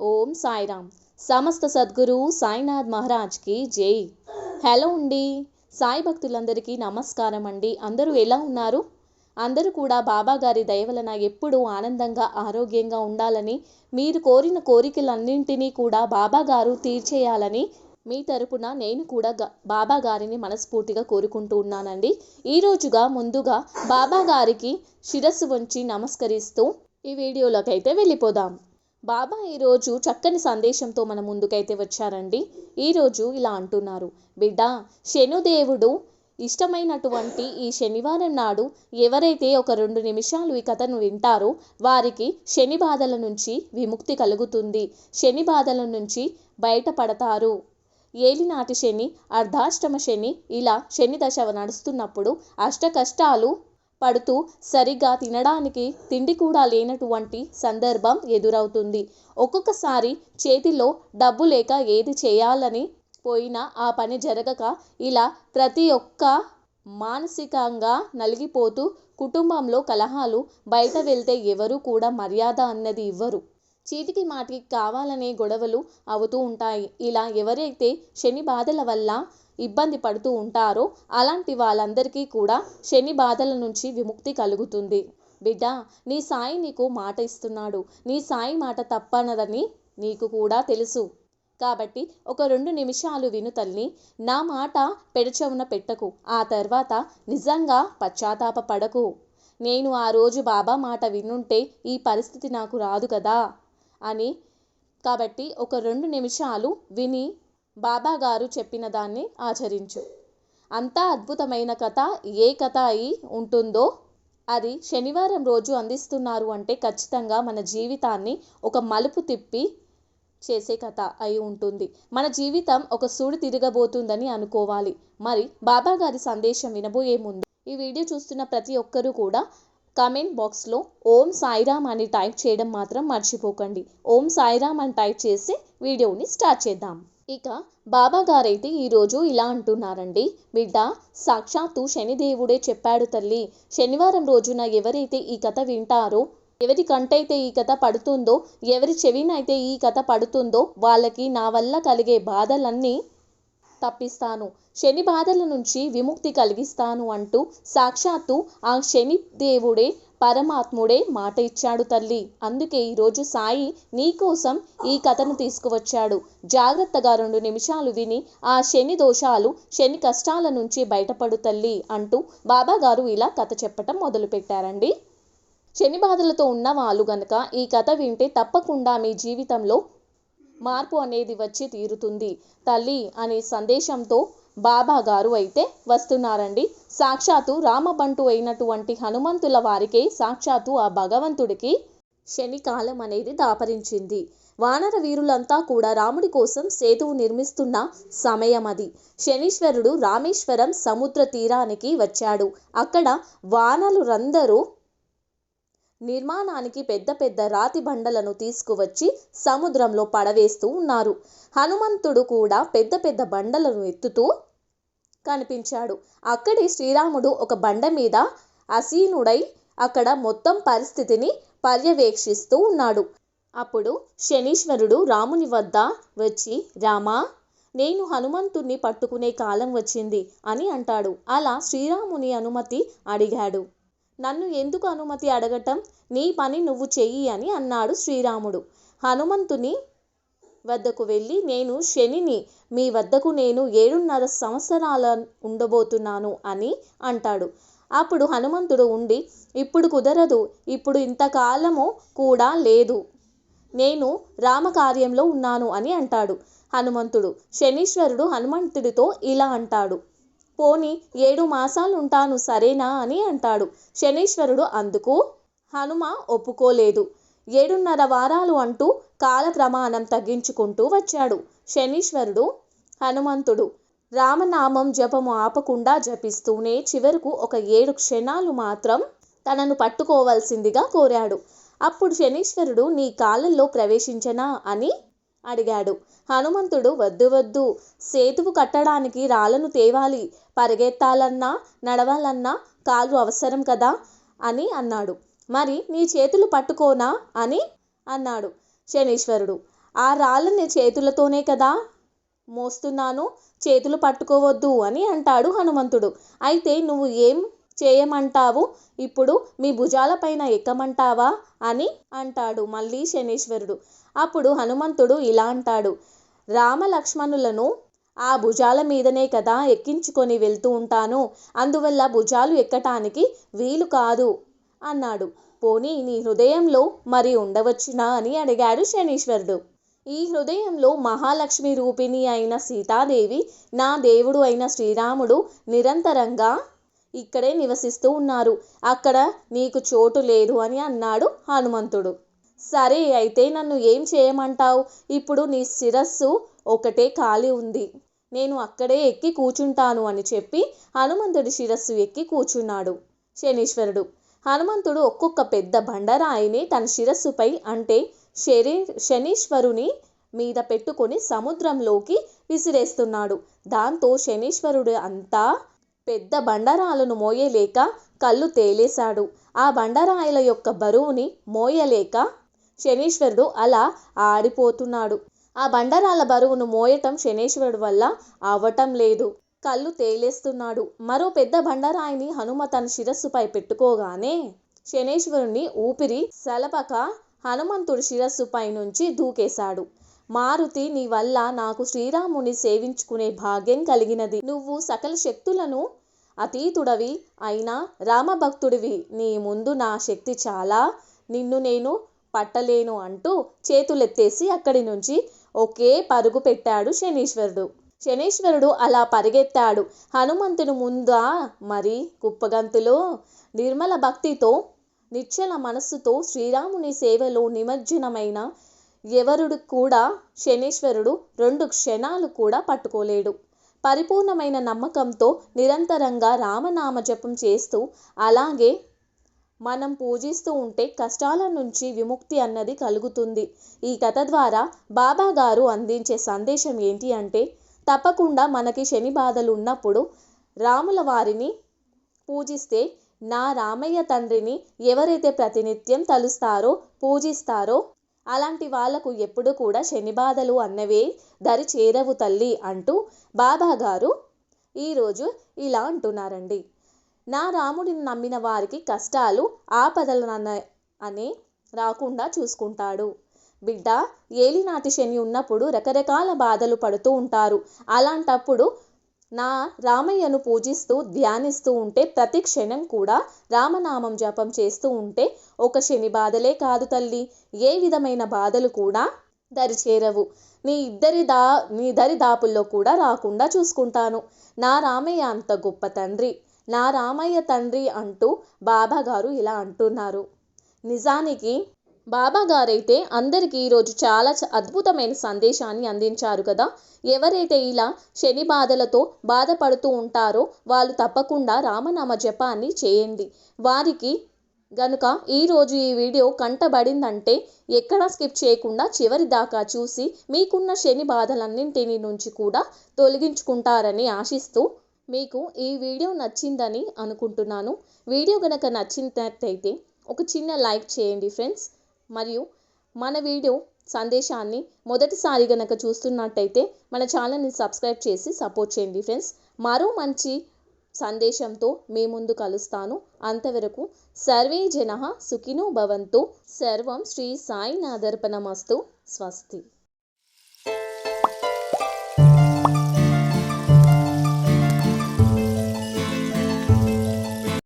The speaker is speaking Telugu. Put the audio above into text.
ఓం సాయిరామ్. సమస్త సద్గురు సాయినాథ్ మహారాజ్కి జై. హలో అండి. సాయి భక్తులందరికీ నమస్కారం అండి. అందరూ ఎలా ఉన్నారు? అందరూ కూడా బాబా గారి ఎప్పుడూ ఆనందంగా ఆరోగ్యంగా ఉండాలని మీరు కోరిన కోరికలన్నింటినీ కూడా బాబాగారు తీర్చేయాలని మీ తరపున నేను కూడా బాబా గారిని మనస్ఫూర్తిగా కోరుకుంటూ ఉన్నానండి. ఈ రోజుగా ముందుగా బాబా గారికి శిరస్సు వంచి నమస్కరిస్తూ ఈ వీడియోలోకి అయితే వెళ్ళిపోదాం. బాబా ఈరోజు చక్కని సందేశంతో మన ముందుకైతే వచ్చారండి. ఈరోజు ఇలా అంటున్నారు. బిడ్డ శనుదేవుడు ఇష్టమైనటువంటి ఈ శనివారం నాడు ఎవరైతే ఒక రెండు నిమిషాలు ఈ కథను వింటారో వారికి శని బాధల నుంచి విముక్తి కలుగుతుంది. శని బాధల నుంచి బయటపడతారు. ఏలినాటి శని అర్ధాష్టమ శని ఇలా శని దశ నడుస్తున్నప్పుడు అష్ట కష్టాలు పడుతూ సరిగా తినడానికి తిండి కూడా లేనటువంటి సందర్భం ఎదురవుతుంది. ఒక్కొక్కసారి చేతిలో డబ్బు లేక ఏది చేయాలని పోయినా ఆ పని జరగక ఇలా ప్రతి ఒక్క మానసికంగా నలిగిపోతూ కుటుంబంలో కలహాలు బయట వెళ్తే ఎవరు కూడా మర్యాద అన్నది ఇవ్వరు. చీటికి మాటికి కావాలనే గొడవలు అవుతూ ఉంటాయి. ఇలా ఎవరైతే శని బాధల వల్ల ఇబ్బంది పడుతూ ఉంటారో అలాంటి వాళ్ళందరికీ కూడా శని బాధల నుంచి విముక్తి కలుగుతుంది. బిడ్డ నీ సాయి నీకు మాట ఇస్తున్నాడు. నీ సాయి మాట తప్పనదని నీకు కూడా తెలుసు. కాబట్టి ఒక రెండు నిమిషాలు విను తల్లి. నా మాట పెడచవున పెట్టకు. ఆ తర్వాత నిజంగా పశ్చాత్తాప పడకు. నేను ఆ రోజు బాబా మాట వినుంటే ఈ పరిస్థితి నాకు రాదు కదా అని. కాబట్టి ఒక రెండు నిమిషాలు విని బాబాగారు చెప్పిన దాన్ని ఆచరించు. అంతా అద్భుతమైన కథ ఏ కథ అయి ఉంటుందో అది శనివారం రోజు అందిస్తున్నారు అంటే ఖచ్చితంగా మన జీవితాన్ని ఒక మలుపు తిప్పి చేసే కథ అయి ఉంటుంది. మన జీవితం ఒక సూడు తిరగబోతుందని అనుకోవాలి. మరి బాబా గారి సందేశం వినబోయే ముందు ఈ వీడియో చూస్తున్న ప్రతి ఒక్కరూ కూడా కామెంట్ బాక్స్లో ఓం సాయిరామ్ అని టైప్ చేయడం మాత్రం మర్చిపోకండి. ఓం సాయిరామ్ అని టైప్ చేసి వీడియోని స్టార్ట్ చేద్దాం. ఇక బాబా గారైతే ఈరోజు ఇలా అంటున్నారండి. బిడ్డ సాక్షాత్తు శనిదేవుడే చెప్పాడు తల్లి. శనివారం రోజున ఎవరైతే ఈ కథ వింటారో ఎవరి కంటైతే ఈ కథ పడుతుందో ఎవరి చెవినైతే ఈ కథ పడుతుందో వాళ్ళకి నా వల్ల కలిగే బాధలన్నీ తప్పిస్తాను. శని బాధల నుంచి విముక్తి కలిగిస్తాను అంటూ సాక్షాత్తు ఆ శని దేవుడే పరమాత్ముడే మాట ఇచ్చాడు తల్లి. అందుకే ఈరోజు సాయి నీకోసం ఈ కథను తీసుకువచ్చాడు. జాగ్రత్తగా రెండు నిమిషాలు విని ఆ శని దోషాలు శని కష్టాల నుంచి బయటపడు తల్లి అంటూ బాబాగారు ఇలా కథ చెప్పటం మొదలుపెట్టారండి. శని బాధలతో ఉన్న వాళ్ళు గనక ఈ కథ వింటే తప్పకుండా మీ జీవితంలో మార్పు అనేది వచ్చి తీరుతుంది తల్లి అనే సందేశంతో బాబా గారు అయితే వస్తున్నారండి. సాక్షాత్తు రామబంటు అయినటువంటి హనుమంతుల వారికే సాక్షాత్తు ఆ భగవంతుడికి శనికాలం అనేది దాపరించింది. వానర వీరులంతా కూడా రాముడి కోసం సేతువు నిర్మిస్తున్న సమయం అది శనీశ్వరుడు రామేశ్వరం సముద్ర తీరానికి వచ్చాడు. అక్కడ వానరులందరూ నిర్మాణానికి పెద్ద పెద్ద రాతి బండలను తీసుకువచ్చి సముద్రంలో పడవేస్తూ ఉన్నారు. హనుమంతుడు కూడా పెద్ద పెద్ద బండలను ఎత్తుతూ కనిపించాడు. అక్కడే శ్రీరాముడు ఒక బండ మీద అసీనుడై అక్కడ మొత్తం పరిస్థితిని పర్యవేక్షిస్తూ ఉన్నాడు. అప్పుడు శనీశ్వరుడు రాముని వద్ద వచ్చి రామా నేను హనుమంతుణ్ణి పట్టుకునే కాలం వచ్చింది అని అంటాడు. అలా శ్రీరాముని అనుమతి అడిగాడు. నన్ను ఎందుకు అనుమతి అడగటం? నీ పని నువ్వు చెయ్యి అని అన్నాడు శ్రీరాముడు. హనుమంతుని వద్దకు వెళ్ళి నేను శనిని మీ వద్దకు నేను ఏడున్నర సంవత్సరాల ఉండబోతున్నాను అని అంటాడు. అప్పుడు హనుమంతుడు ఉండి ఇప్పుడు కుదరదు ఇప్పుడు ఇంతకాలము కూడా లేదు. నేను రామకార్యంలో ఉన్నాను అని అంటాడు హనుమంతుడు. శనీశ్వరుడు హనుమంతుడితో ఇలా అంటాడు. పోని ఏడు మాసాలు ఉంటాను సరేనా అని అంటాడు. శనీశ్వరుడు అందుకు హనుమ ఒప్పుకోలేదు. ఏడున్నర వారాలు అంటూ కాలక్రమానం తగ్గించుకుంటూ వచ్చాడు. శనీశ్వరుడు హనుమంతుడు రామనామం జపము ఆపకుండా జపిస్తూనే చివరకు ఒక ఏడు క్షణాలు మాత్రం తనను పట్టుకోవాల్సిందిగా కోరాడు. అప్పుడు శనీశ్వరుడు నీ కాలంలో ప్రవేశించనా? అని అడిగాడు. హనుమంతుడు వద్దు వద్దు. సేతువు కట్టడానికి రాళ్ళను తేవాలి. పరిగెత్తాలన్నా నడవాలన్నా కాళ్ళు అవసరం కదా? అని అన్నాడు. మరి నీ చేతులు పట్టుకోనా? అని అన్నాడు. శనీశ్వరుడు. ఆ రాళ్ళని చేతులతోనే కదా మోస్తున్నాను చేతులు పట్టుకోవద్దు అని అంటాడు హనుమంతుడు. అయితే నువ్వు ఏం చేయమంటావు? ఇప్పుడు మీ భుజాలపైన ఎక్కమంటావా అని అంటాడు మళ్ళీ శనీశ్వరుడు. అప్పుడు హనుమంతుడు ఇలా అంటాడు. రామ లక్ష్మణులను ఆ భుజాల మీదనే కదా ఎక్కించుకొని వెళ్తూ ఉంటాను. అందువల్ల భుజాలు ఎక్కటానికి వీలు కాదు. అన్నాడు. పోనీ నీ హృదయంలో మరి ఉండవచ్చునా అని అడిగాడు శనీశ్వరుడు. ఈ హృదయంలో మహాలక్ష్మి రూపిణి అయిన సీతాదేవి నా దేవుడు అయిన శ్రీరాముడు నిరంతరంగా ఇక్కడే నివసిస్తూ ఉన్నారు. అక్కడ నీకు చోటు లేదు అని అన్నాడు హనుమంతుడు. సరే అయితే నన్ను ఏం చేయమంటావు? ఇప్పుడు నీ శిరస్సు ఒకటే ఖాళీ ఉంది. నేను అక్కడే ఎక్కి కూర్చుంటాను అని చెప్పి హనుమంతుడి శిరస్సు ఎక్కి కూర్చున్నాడు శనీశ్వరుడు. హనుమంతుడు ఒక్కొక్క పెద్ద బండరాయిని తన శిరస్సుపై అంటే శరీ శనీశ్వరుని మీద పెట్టుకొని సముద్రంలోకి విసిరేస్తున్నాడు. దాంతో శనీశ్వరుడు అంతా పెద్ద బండరాలను మోయలేక కళ్ళు తేలేశాడు. ఆ బండరాయిల యొక్క బరువుని మోయలేక శనీశ్వరుడు అలా ఆడిపోతున్నాడు. ఆ బండరాల బరువును మోయటం శనీశ్వరుడు వల్ల అవటం లేదు. కళ్ళు తేలేస్తున్నాడు. మరో పెద్ద బండరాయిని హనుమ తన శిరస్సుపై పెట్టుకోగానే శనేశ్వరుని ఊపిరి సలపక హనుమంతుడి శిరస్సుపై నుంచి దూకేశాడు. మారుతి నీ వల్ల నాకు శ్రీరాముని సేవించుకునే భాగ్యం కలిగినది. నువ్వు సకల శక్తులను అతీతుడవి అయినా రామభక్తుడివి. నీ ముందు నా శక్తి చాలా. నిన్ను నేను పట్టలేను అంటూ చేతులెత్తేసి అక్కడి నుంచి ఒకే పరుగు పెట్టాడు శనీశ్వరుడు. శనీశ్వరుడు అలా పరిగెత్తాడు. హనుమంతుని ముందా మరి కుప్పగంతులో? నిర్మల భక్తితో నిశ్చల మనస్సుతో శ్రీరాముని సేవలో నిమజ్జనమైన ఎవరుడు కూడా? శనీశ్వరుడు రెండు క్షణాలు కూడా పట్టుకోలేడు. పరిపూర్ణమైన నమ్మకంతో నిరంతరంగా రామనామ జపం చేస్తూ అలాగే మనం పూజిస్తూ ఉంటే కష్టాల నుంచి విముక్తి అన్నది కలుగుతుంది. ఈ కథ ద్వారా బాబా గారు అందించే సందేశం ఏంటి అంటే తప్పకుండా మనకి శని బాధలు ఉన్నప్పుడు రాముల వారిని పూజిస్తే నా రామయ్య తండ్రిని ఎవరైతే ప్రతినిత్యం తలుస్తారో పూజిస్తారో అలాంటి వాళ్ళకు ఎప్పుడు కూడా శని బాధలు అన్నవే దరి చేరవు తల్లి అంటూ బాబా గారు ఈరోజు ఇలా అంటున్నారండి. నా రాముడిని నమ్మిన వారికి కష్టాలు ఆపదలన అనే రాకుండా చూసుకుంటాడు. బిడ్డ ఏలినాటి శని ఉన్నప్పుడు రకరకాల బాధలు పడుతూ ఉంటారు. అలాంటప్పుడు నా రామయ్యను పూజిస్తూ ధ్యానిస్తూ ఉంటే ప్రతి క్షణం కూడా రామనామం జపం చేస్తూ ఉంటే ఒక శని బాధలే కాదు తల్లి. ఏ విధమైన బాధలు కూడా దరిచేరవు. నీ ఇద్దరి దా నీ దరి దాపుల్లో కూడా రాకుండా చూసుకుంటాను. నా రామయ్య అంత గొప్ప తండ్రి. నా రామయ్య తండ్రి అంటూ బాబా గారు ఇలా అంటున్నారు. నిజానికి బాబా గారైతే అందరికీ ఈరోజు చాలా అద్భుతమైన సందేశాన్ని అందించారు కదా. ఎవరైతే ఇలా శని బాధలతో బాధపడుతూ ఉంటారో వాళ్ళు తప్పకుండా రామనామ జపాన్ని చేయండి. వారికి గనుక ఈరోజు ఈ వీడియో కంటబడిందంటే ఎక్కడా స్కిప్ చేయకుండా చివరి దాకా చూసి మీకున్న శని బాధలన్నింటినీ నుంచి కూడా తొలగించుకుంటారని ఆశిస్తూ మీకు ఈ వీడియో నచ్చిందని అనుకుంటున్నాను. వీడియో గనక నచ్చినట్టయితే ఒక చిన్న లైక్ చేయండి ఫ్రెండ్స్. మరియు మన వీడియో సందేశాన్ని మొదటిసారి గనక చూస్తున్నట్టయితే మన ఛానల్ని సబ్స్క్రైబ్ చేసి సపోర్ట్ చేయండి ఫ్రెండ్స్. మరో మంచి సందేశంతో మీ ముందు కలుస్తాను. అంతవరకు సర్వే జన సుఖినో భవంతు. సర్వం శ్రీ సాయినాథర్పణమస్తు. స్వస్తి.